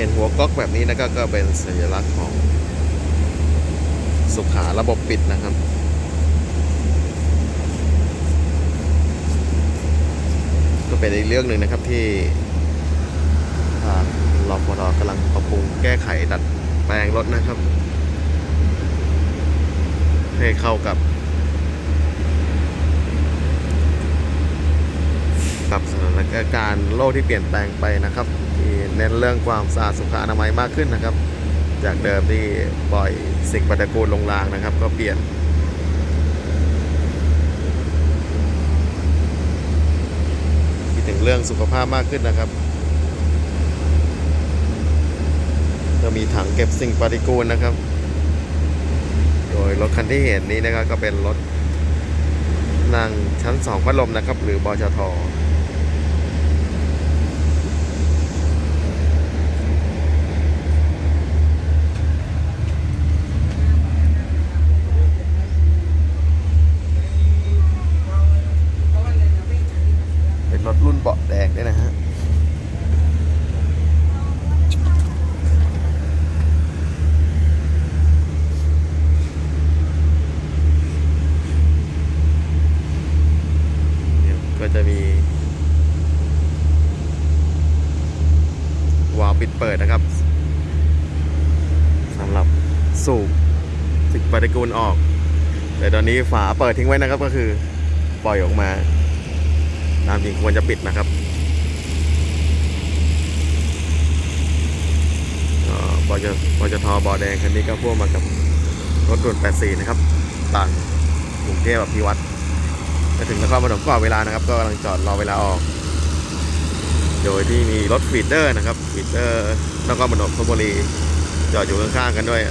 เห็นหัวก๊อกแบบนี้นะก็ก็เป็นสัญลักษณ์ของสุขาระบบปิดนะครับ ก็เป็นอีกเรื่องหนึ่งนะครับที่ทางรพรกำลังปรับปรุงแก้ไขดัดแปลงรถนะครับ ให้เข้ากับ กับสถานการณ์โลกที่เปลี่ยนแปลงไปนะครับที่เน้นเรื่องความสะอาดสุขอนามัยมากขึ้นนะครับ จากเดิมที่ปล่อยสิ่งปฏิกูลลงรางนะครับ ก็เปลี่ยนคิดถึงเรื่องสุขภาพมากขึ้นนะครับจะมีถังเก็บสิ่งปฏิกูลนะครับ โดยรถคันที่เห็นนี้นะครับก็เป็นรถนั่งชั้นสองพัดลมนะครับ หรือบจท เป็นรถรุ่นเบาะแดงด้วยนะฮะ เดี๋ยวก็จะมี วาล์วปิด เปิดนะครับสำหรับสูบสิ่งปฏิกูลออก แต่ตอนนี้ฝาเปิดทิ้งไว้นะครับก็คือปล่อยออกมา ตามจริงควรจะปิดนะครับก็บจบจทบอแดงคันนี้ก็พ่วงมากับรถด่วน84 นะครับ ต่างกรุงเทพอภิวัตรจะถึงนครปฐมก่อนเวลานะครับ ก็กำลังจอดรอเวลาออก โดยที่มีรถฟีดเดอร์นะครับฟีดเดอร์นครปฐมพบุรีจอดอยู่ข้างๆกันด้วย